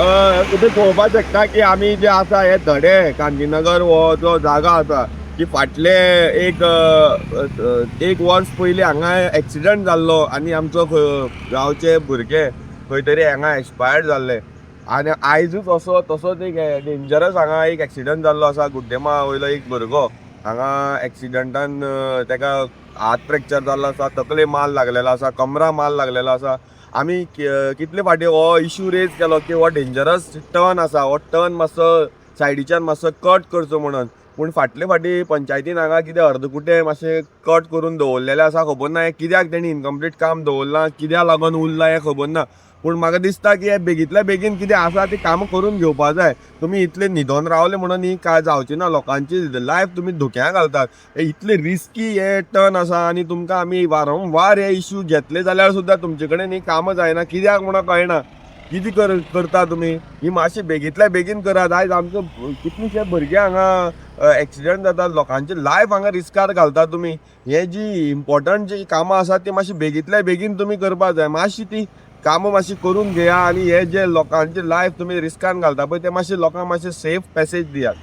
तुमी पळोवपाक शकता की आमी जे आसा हे धडे गांधीनगर हो जो जागा आसा की फाटले एक एक वर्स पयलीं हांगा एक्सिडंट जाल्लो आनी आमचो गांवचे भुरगे खंय तरी हांगा एक्सपायर्ड जाल्ले आनी आयजूच असो तसोच एक डेंजरस हांगा एक एक्सिडंट जाल्लो आसा गुड्डेमा वयलो एक भुरगो हांगा एक्सिडंटान तेका हात फ्रॅक्चर जाल्लो आसा तकले माल लागलेलो आसा कमरा माल लागलेलो आसा आमी कितले फाटी हो इश्यू रेज केलो की हो डेंजरस टर्न आसा हो टर्न मातसो सायडीच्यान मातसो कट करचो म्हणून. पूण फाटले फाटी पंचायतीन हांगा कितें अर्दकुटे मातशें कट करून दवरलेले आसा खबर ना हें कित्याक तेणी इनकम्प्लीट काम दवरलां कित्याक लागून उरलां हें खबर ना. पूण म्हाका दिसता की हें बेगींतल्या बेगीन कितें आसा ती कामां करून घेवपा जाय. तुमी इतले न्हिदोन रावले म्हणून ही कांय जावची ना लोकांची लायफ तुमी धुक्यां घालतात. हे इतले रिस्की हे टर्न आसा आनी तुमकां आमी वारंवार हे इश्यू घेतले जाल्यार सुद्दां तुमचे कडेन ही कामां जायना कित्याक म्हणून कळना. कितें कर करता तुमी ही मातशी बेगींतल्या बेगीन करात आयज आमचे कितलीशे भुरगे हांगा एक्सिडंट जातात. लोकांचे लायफ हांगा रिस्कार घालता तुमी हे जी इम्पॉर्टंट जी कामां आसात ती मातशी बेगींतल्या बेगीन तुमी करपा जाय. मातशी ती कामां मातशी करून घेया आनी हे जे लोकांचे लायफ तुमी रिस्कान घालता पळय ते मातशे लोकांक मातशे सेफ पॅसेज दियात.